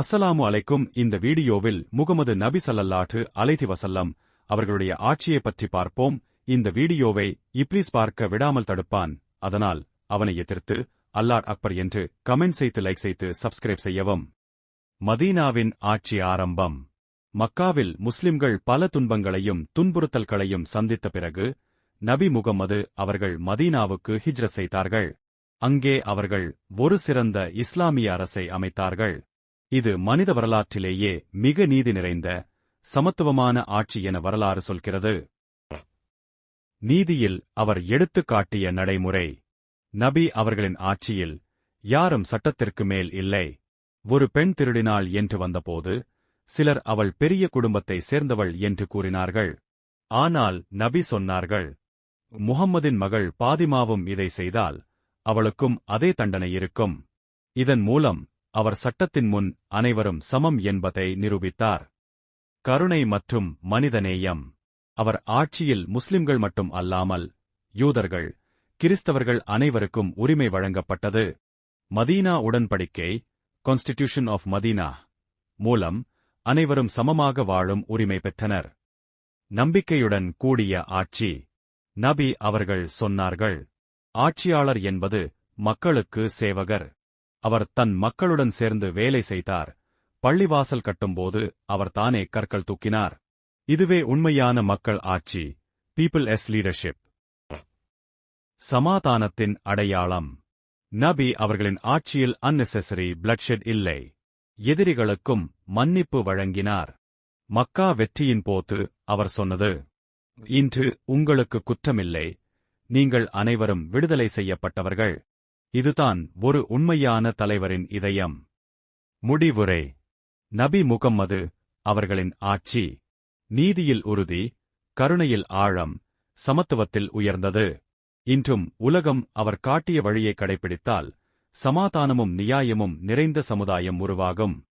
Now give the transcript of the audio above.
அஸ்ஸலாமு அலைக்கும். இந்த வீடியோவில் முகமது நபி சல்லல்லாட்டு அலைதி வசல்லம் அவர்களுடைய ஆட்சியை பற்றி பார்ப்போம். இந்த வீடியோவை இப்ளீஸ் பார்க்க விடாமல் தடுப்பான். அதனால் அவனை எதிர்த்து அல்லாஹ் அக்பர் என்று கமெண்ட் செய்து லைக் செய்து சப்ஸ்கிரைப் செய்யவும். மதீனாவின் ஆட்சி ஆரம்பம். மக்காவில் முஸ்லிம்கள் பல துன்பங்களையும் துன்புறுத்தல்களையும் சந்தித்த பிறகு நபி முகம்மது அவர்கள் மதீனாவுக்கு ஹிஜ்ரத் செய்தார்கள். அங்கே அவர்கள் ஒரு சிறந்த இஸ்லாமிய அரசை அமைத்தார்கள். இது மனித வரலாற்றிலேயே மிக நீதி நிறைந்த சமத்துவமான ஆட்சி என வரலாறு சொல்கிறது. நீதியில் அவர் எடுத்துக் காட்டிய நடைமுறை நபி அவர்களின் ஆட்சியில் யாரும் சட்டத்திற்கு மேல் இல்லை. ஒரு பெண் திருடினாள் என்று வந்தபோது சிலர் அவள் பெரிய குடும்பத்தை சேர்ந்தவள் என்று கூறினார்கள். ஆனால் நபி சொன்னார்கள் முகம்மதின் மகள் பாதிமாவும் இதை செய்தால் அவளுக்கும் அதே தண்டனை இருக்கும். இதன் மூலம் அவர் சட்டத்தின் முன் அனைவரும் சமம் என்பதை நிரூபித்தார். கருணை மற்றும் மனிதநேயம். அவர் ஆட்சியில் முஸ்லிம்கள் மட்டும் அல்லாமல் யூதர்கள் கிறிஸ்தவர்கள் அனைவருக்கும் உரிமை வழங்கப்பட்டது. மதீனா உடன்படிக்கை கான்ஸ்டிடியூஷன் ஆஃப் மதீனா மூலம் அனைவரும் சமமாக வாழும் உரிமை பெற்றனர். நம்பிக்கையுடன் கூடிய ஆட்சி. நபி அவர்கள் சொன்னார்கள் ஆட்சியாளர் என்பது மக்களுக்கு சேவகர். அவர் தன் மக்களுடன் சேர்ந்து வேலை செய்தார். பள்ளிவாசல் கட்டும்போது அவர் தானே கற்கள் தூக்கினார். இதுவே உண்மையான மக்கள் ஆட்சி. பீப்பிள் எஸ் லீடர்ஷிப் சமாதானத்தின் அடையாளம். நபி அவர்களின் ஆட்சியில் அன்னெசரி பிளட்ஷெட் இல்லை. எதிரிகளுக்கும் மன்னிப்பு வழங்கினார். மக்கா வெற்றியின் போது அவர் சொன்னது இன்று உங்களுக்கு குற்றமில்லை. நீங்கள் அனைவரும் விடுதலை செய்யப்பட்டவர்கள். இதுதான் ஒரு உண்மையான தலைவரின் இதயம். முடிவுரை. நபி முகம்மது அவர்களின் ஆட்சி. நீதியில் உறுதி கருணையில் ஆழம் சமத்துவத்தில் உயர்ந்தது. இன்றும் உலகம் அவர் காட்டிய வழியை கடைபிடித்தால் சமாதானமும் நியாயமும் நிறைந்த சமுதாயம் உருவாகும்.